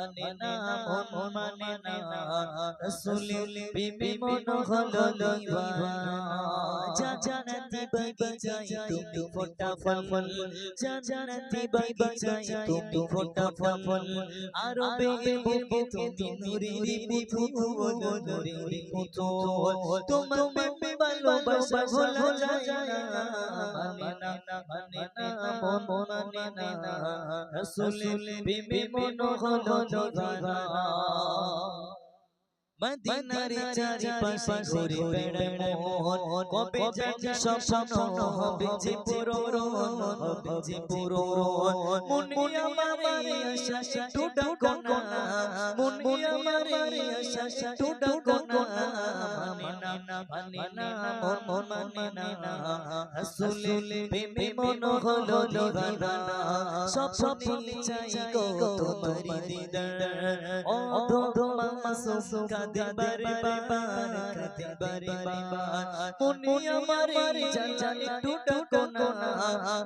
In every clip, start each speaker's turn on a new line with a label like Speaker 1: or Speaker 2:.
Speaker 1: মানে না মন মানে না রসুলের প্রেমে মন হলো দিবানা যা জানাতি বাগিচাই তুমি ফোটা ফল। যা জানাতি বাগিচাই তুমি ফোটা ফল। আরও বেগে বুকে তুমি নুরির পুতুল নুরির পুতুল। তোমার ভালোবাসা ভোলা যায় না মানে না মানে না মন মানে না রসুলের প্রেমে মন হলো দিবানা মদিনার চারিপাশে ঘুরে বেড়ায় মন। কবে যাবে স্বপ্ন হবে যে পুরো হবে যে পুরো মুনি আমারে আশা টুটা কোনা মুনি আমারে আশা টুটা কোনা মানে না মানে না মন মানে না প্রেমে মন হলো সব সব চাই গো তোমার দিদার। ও মুনি আমারে জান একটু ডাকো না।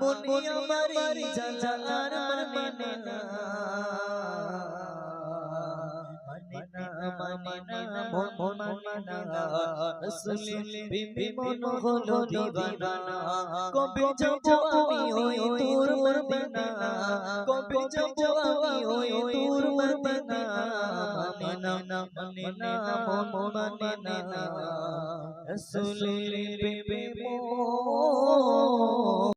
Speaker 1: মুনি আমারে জান আর মানে না। মানে না মানে না। মন মানে না। রসুলের প্রেমে মন হলো দিবানা। কবে যাব আমি ওই তোর মদিনা? কবে যাব আমি ওই তোর মদিনা মানে না মানে না মন মানে না রসুলের প্রেমে মন